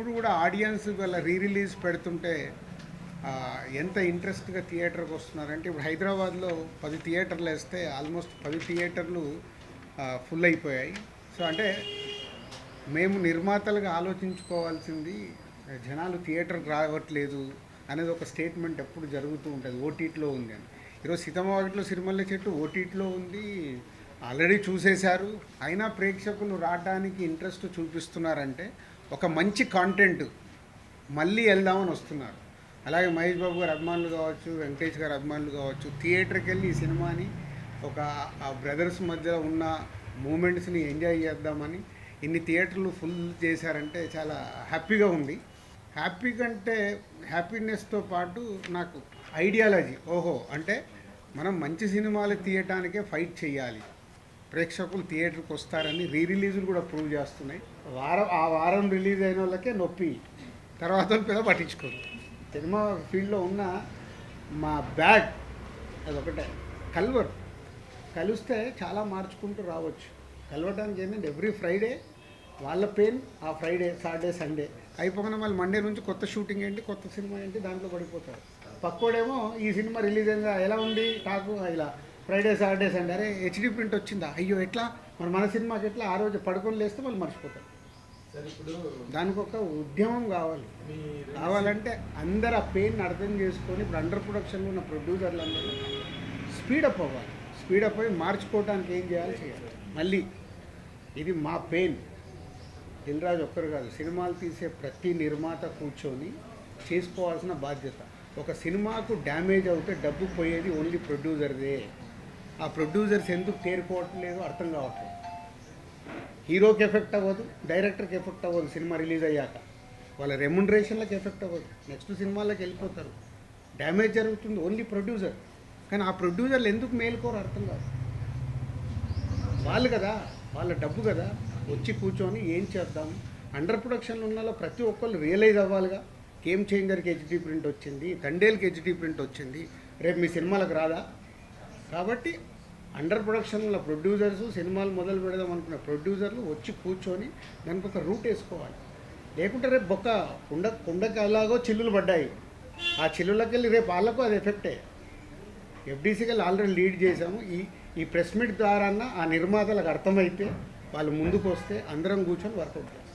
ఎప్పుడు కూడా ఆడియన్స్ వాళ్ళ రీ రిలీజ్ పెడుతుంటే ఎంత ఇంట్రెస్ట్గా థియేటర్కి వస్తున్నారంటే ఇప్పుడు హైదరాబాద్లో పది థియేటర్లు వేస్తే ఆల్మోస్ట్ పది థియేటర్లు ఫుల్ అయిపోయాయి. సో అంటే మేము నిర్మాతలుగా ఆలోచించుకోవాల్సింది జనాలు థియేటర్కి రావట్లేదు అనేది ఒక స్టేట్మెంట్ ఎప్పుడు జరుగుతూ ఉంటుంది. ఓటీటీలో ఉంది అని. ఈరోజు సీతమ్మవాకిట్లో సిరిమల్లె చెట్టు ఓటీటీలో ఉంది. ఆల్రెడీ చూసేశారు. అయినా ప్రేక్షకులు రావడానికి ఇంట్రెస్ట్ చూపిస్తున్నారంటే ఒక మంచి కాంటెంట్ మళ్ళీ వెళ్దామని వస్తున్నారు. అలాగే మహేష్ బాబు గారు అభిమానులు కావచ్చు వెంకటేష్ గారు అభిమానులు కావచ్చు థియేటర్కి వెళ్ళి ఈ సినిమాని ఒక ఆ బ్రదర్స్ మధ్యలో ఉన్న మూమెంట్స్ని ఎంజాయ్ చేద్దామని ఇన్ని థియేటర్లు ఫుల్ చేశారంటే చాలా హ్యాపీగా ఉంది. హ్యాపీ కంటే హ్యాపీనెస్తో పాటు నాకు ఐడియాలజీ ఓహో అంటే మనం మంచి సినిమాలు తీయటానికే ఫైట్ చేయాలి. ప్రేక్షకులు థియేటర్కి వస్తారని రీ రిలీజులు కూడా ప్రూవ్ చేస్తున్నాయి. వారం ఆ వారం రిలీజ్ అయిన వాళ్ళకే నొప్పి. తర్వాత పిల్ల పట్టించుకోరు. సినిమా ఫీల్డ్లో ఉన్న మా బ్యాగ్ అదొకటే. కల్వర్. కలిస్తే చాలా మార్చుకుంటూ రావచ్చు. కలవటానికి ఏంటంటే ఎవ్రీ ఫ్రైడే వాళ్ళ పెయిన్ ఆ ఫ్రైడే సాటర్డే సండే. అయిపోగానే మళ్ళీ మండే నుంచి కొత్త షూటింగ్ ఏంటి కొత్త సినిమా ఏంటి దాంట్లో పడిపోతారు. పక్కోడేమో ఈ సినిమా రిలీజ్ అయిందా ఎలా ఉంది టాకు ఇలా ఫ్రైడే సాటర్డే సండే అరే హెచ్డి ప్రింట్ వచ్చిందా? అయ్యో ఎట్లా? మరి మన సినిమాకి ఎట్లా? ఆ రోజు పడుకొని లేస్తే వాళ్ళు మర్చిపోతారు సార్ ఇప్పుడు దానికి ఒక ఉద్యమం కావాలి. కావాలంటే అందరు ఆ పెయిన్ అర్థం చేసుకొని ఇప్పుడు అండర్ ప్రొడక్షన్లో ఉన్న ప్రొడ్యూసర్లు అందరూ స్పీడప్ అవ్వాలి. స్పీడప్ అయ్యి మార్చుకోవడానికి ఏం చేయాలి? చేయాలి. మళ్ళీ ఇది మా పెయిన్ దిల్రాజు ఒక్కరు కాదు సినిమాలు తీసే ప్రతి నిర్మాత కూర్చొని చేసుకోవాల్సిన బాధ్యత. ఒక సినిమాకు డ్యామేజ్ అవుతే డబ్బు పోయేది ఓన్లీ ప్రొడ్యూసర్దే ఆ ప్రొడ్యూసర్స్ ఎందుకు తేరుకోవట్లేదో అర్థం కావట్లేదు. హీరోకి ఎఫెక్ట్ అవ్వదు డైరెక్టర్కి ఎఫెక్ట్ అవ్వదు సినిమా రిలీజ్ అయ్యాక. వాళ్ళ రెమ్యునరేషన్లకు ఎఫెక్ట్ అవ్వదు. నెక్స్ట్ సినిమాలకు వెళ్ళిపోతారు. డ్యామేజ్ జరుగుతుంది ఓన్లీ ప్రొడ్యూసర్. కానీ ఆ ప్రొడ్యూసర్లు ఎందుకు మేలుకోరు అర్థం కాదు. వాళ్ళు కదా వాళ్ళ డబ్బు కదా. వచ్చి కూర్చొని ఏం చేద్దాం? అండర్ ప్రొడక్షన్లు ఉన్న ప్రతి ఒక్కళ్ళు రియలైజ్ అవ్వాలిగా. గేమ్ చేంజర్కి హెచ్డీ ప్రింట్ వచ్చింది తండేల్కి హెచ్డీ ప్రింట్ వచ్చింది. రేపు మీ సినిమాలకు రాదా? కాబట్టి అండర్ ప్రొడక్షన్లో ప్రొడ్యూసర్స్ సినిమాలు మొదలు పెడదాం అనుకున్న ప్రొడ్యూసర్లు వచ్చి కూర్చొని దానికి ఒక రూట్ వేసుకోవాలి. లేకుంటే రేపు బొక్క కుండ కుండకి అలాగో చిల్లులు పడ్డాయి. ఆ చిల్లులకి వెళ్ళి రేపు వాళ్ళకు అది ఎఫెక్టే ఎఫ్డీసీకి ఆల్రెడీ లీడ్ చేశాము. ఈ ఈ ప్రెస్ మీట్ ద్వారా ఆ నిర్మాతలకు అర్థమైతే వాళ్ళు ముందుకు వస్తే అందరం కూర్చొని వర్కౌట్ చేయాలి